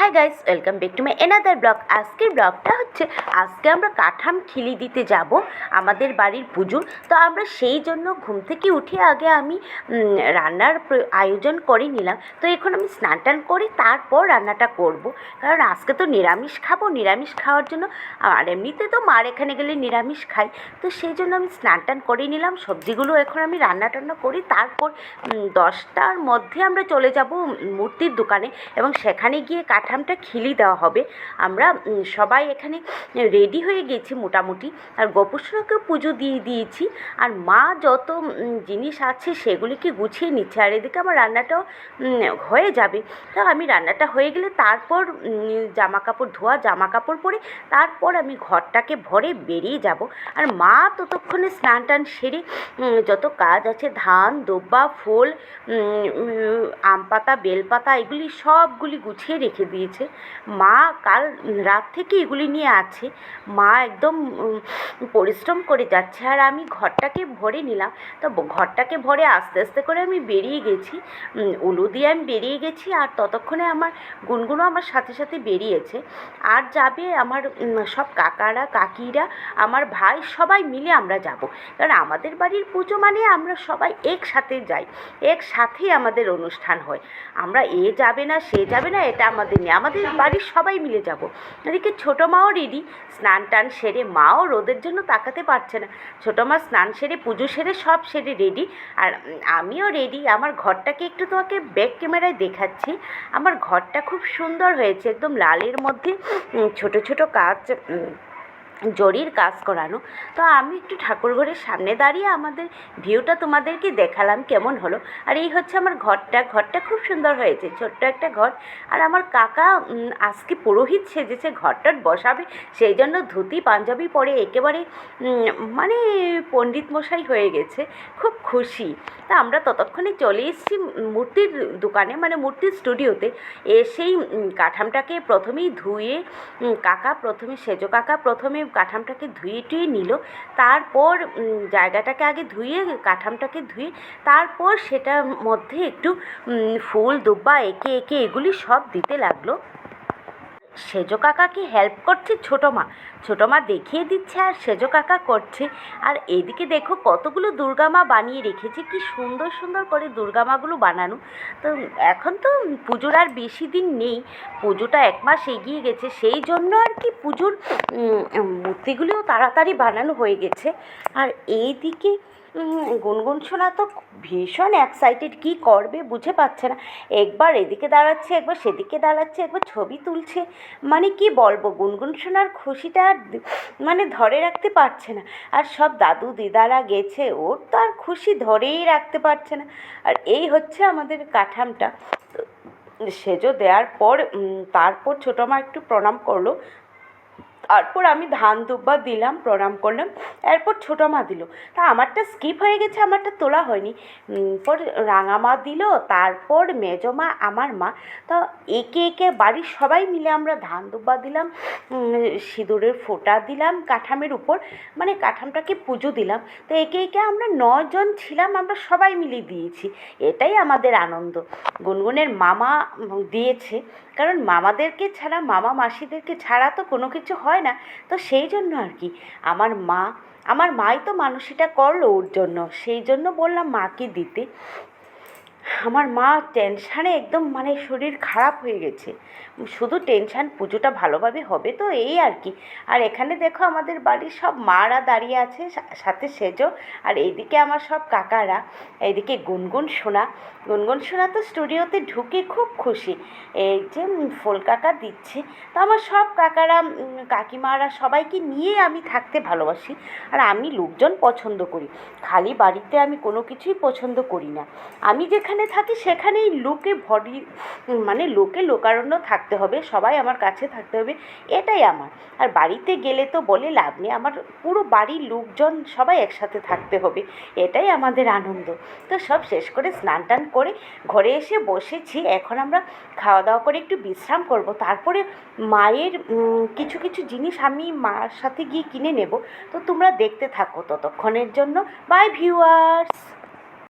Hi guys welcome back to my another blog আজকের ব্লগটা হচ্ছে, আজকে আমরা কাঠাম খিলি দিতে যাব, আমাদের বাড়ির পুজোর তো আমরা সেই জন্য ঘুম থেকে উঠে আগে আমি রান্নার আয়োজন করে নিলাম। তো এখন আমি স্নান টান করে তারপর রান্নাটা করব। কারণ আজকে তো নিরামিষ খাব, নিরামিষ খাওয়ার জন্য, আর এমনিতে তো মার এখানে গেলে নিরামিষ খাই। তো সেই জন্য আমি স্নান টান করে নিলাম, সবজিগুলো এখন আমি রান্না টান্না করি। তারপর দশটার মধ্যে আমরা চলে যাব মূর্তির দোকানে এবং সেখানে গিয়ে কাঠামটা খিলি দেওয়া হবে। আমরা সবাই এখানে রেডি হয়ে গেছি মোটামুটি। আর গোপুসোনাকে পুজো দিয়ে দিয়েছি। আর মা যত জিনিস আছে সেগুলিকে গুছিয়ে নিচ্ছে। আর এদিকে আমার রান্নাটাও হয়ে যাবে। তো আমি রান্নাটা হয়ে গেলে তারপর জামা কাপড় ধোয়া জামা কাপড় পরে তারপর আমি ঘরটাকে ভরে বেরিয়ে যাব। আর মা ততক্ষণে স্নান টান সেরে যত কাজ আছে, ধান, দুব্বা, ফুল আম পাতা বেলপাতা এগুলি সবগুলি গুছিয়ে রেখে দিয়েছে। মা কাল রাত থেকে এগুলি নিয়ে আছে। মা একদম পরিশ্রম করে যাচ্ছে। আর আমি ঘরটাকে ভরে নিলাম। তো ঘরটাকে ভরে আস্তে আস্তে করে আমি বেরিয়ে গেছি। উলু দিয়ে আমি বেরিয়ে গেছি। আর ততক্ষণে আমার গুনগুনও আমার সাথে সাথে বেরিয়েছে। আর যাবে আমার সব কাকারা, কাকিরা, আমার ভাই সবাই মিলে আমরা যাব। কারণ আমাদের বাড়ির পুজো মানে আমরা সবাই একসাথে যাই। একসাথেই আমাদের অনুষ্ঠান হয়। আমরা এ যাবে না, সে যাবে না, এটা আমাদের আমাদের বাড়ির সবাই মিলে যাব। এদিকে ছোটো মাও রেডি। স্নান টান সেরে মাও রোদের জন্য তাকাতে পারছে না। ছোটো মা স্নান সেরে, পুজো সেরে সব সেরে রেডি। আর আমিও রেডি। আমার ঘরটাকে একটু তোমাকে ব্যাক ক্যামেরায় দেখাচ্ছি। আমার ঘরটা খুব সুন্দর হয়েছে, একদম লালের মধ্যে। ছোট ছোট কাজ জরির কাজ করানো। তো আমি একটু ঠাকুর ঘরের সামনে দাঁড়িয়ে আমাদের ভিউটা তোমাদেরকে দেখালাম কেমন হলো। আর এই হচ্ছে আমার ঘরটা। ঘরটা খুব সুন্দর হয়েছে, ছোট্ট একটা ঘর। আর আমার কাকা আজকে পুরোহিত সেজেছে, ঘরটার বসাবে। সেই জন্য ধুতি, পাঞ্জাবি পরে একেবারে মানে পণ্ডিত মশাই হয়ে গেছে। খুব খুশি। তা আমরা ততক্ষণে চলে এসেছি মূর্তির দোকানে মানে মূর্তির স্টুডিওতে। এসেই কাঠামটাকে প্রথমেই ধুয়ে কাকা প্রথমে, সেজো কাকা প্রথমে কাঠামটাকে ধুয়ে টুয়ে নিল। তারপর জায়গাটাকে আগে ধুয়ে, কাঠামটাকে ধুয়ে, তারপর সেটার মধ্যে একটু ফুল, দুব্বা, এঁকে এঁকে এগুলি সব দিতে লাগল। সেজো কাকাকে হেল্প করছে? ছোটো মা। ছোটো মা দেখিয়ে দিচ্ছে আর সেজো কাকা করছে। আর এদিকে দেখো কতগুলো দুর্গা মা বানিয়ে রেখেছে। কি সুন্দর সুন্দর করে দুর্গা মাগুলো বানানো। তো এখন তো পুজোর আর বেশি দিন নেই। পুজোটা এক মাস এগিয়ে গেছে। সেই জন্য আর কি পুজোর মূর্তিগুলিও তাড়াতাড়ি বানানো হয়ে গেছে। আর এইদিকে গুনগুন সোনা তো ভীষণ এক্সাইটেড কী করবে বুঝে পাচ্ছে না। একবার এদিকে দাঁড়াচ্ছে, একবার সেদিকে দাঁড়াচ্ছে, একবার ছবি তুলছে। মানে কি বলব, গুনগুন সোনার খুশিটা আর মানে ধরে রাখতে পারছে না। আর সব দাদু দিদারা গেছে, ওর তো আর খুশি ধরেই রাখতে পারছে না। আর এই হচ্ছে আমাদের কাঠামটা। সেজো দেওয়ার পর তারপর ছোটো মা একটু প্রণাম করল। তারপর আমি ধান দুব্বা দিলাম, প্রণাম করলাম, এরপর ছোটো মা দিল। তা আমারটা স্কিপ হয়ে গেছে, আমারটা তোলা হয়নি। পর রাঙা মা দিল, তারপর মেজো মা, আমার মা। তো একে একে বাড়ির সবাই মিলে আমরা ধান দুব্বা দিলাম সিঁদুরের ফোঁটা দিলাম কাঠামের উপর মানে কাঠামটাকে পুজো দিলাম। তো একে একে আমরা নজন ছিলাম, আমরা সবাই মিলে দিয়েছি। এটাই আমাদের আনন্দ। গুনগুনের মামা দিয়েছে। কারণ মামাদেরকে ছাড়া, মামা মাসিদেরকে ছাড়া তো কোনো কিছু হয় না। তো সেই জন্য আর কি, আমার মা, আমার মাই তো মানুষটা করল ওর জন্য। সেই জন্য বললাম মাকে দিতে? আমার মা টেনশানে একদম মানে শরীর খারাপ হয়ে গেছে। শুধু টেনশান পুজোটা ভালোভাবে হবে তো এই আর কি। আর এখানে দেখো আমাদের বাড়ির সব মারা দাঁড়িয়ে আছে সাথে সেজো। আর এইদিকে আমার সব কাকারা, এইদিকে গুনগুন সোনা। গুনগুন সোনা তো স্টুডিওতে ঢুকে খুব খুশি। এই যে ফুল কাকা দিচ্ছে। তো আমার সব কাকারা কাকিমারা সবাইকে নিয়ে আমি থাকতে ভালোবাসি। আর আমি লোকজন পছন্দ করি। খালি বাড়িতে আমি কোনো কিছুই পছন্দ করি না। আমি যেখানে থাকি সেখানেই লোকে ভরি মানে লোকে লোকারণ্য থাকতে হবে, সবাই আমার কাছে থাকতে হবে, এটাই আমার। আর বাড়িতে গেলে তো বলে লাভ নেই, আমার পুরো বাড়ির লোকজন সবাই একসাথে থাকতে হবে, এটাই আমাদের আনন্দ। তো সব শেষ করে স্নান টান করে ঘরে এসে বসেছি, এখন আমরা খাওয়া দাওয়া করে একটু বিশ্রাম করব, তারপরে মায়ের কিছু কিছু জিনিস আমি মার সাথে গিয়ে কিনে নেব, তো তোমরা দেখতে থাকো ততক্ষণের জন্য। By viewers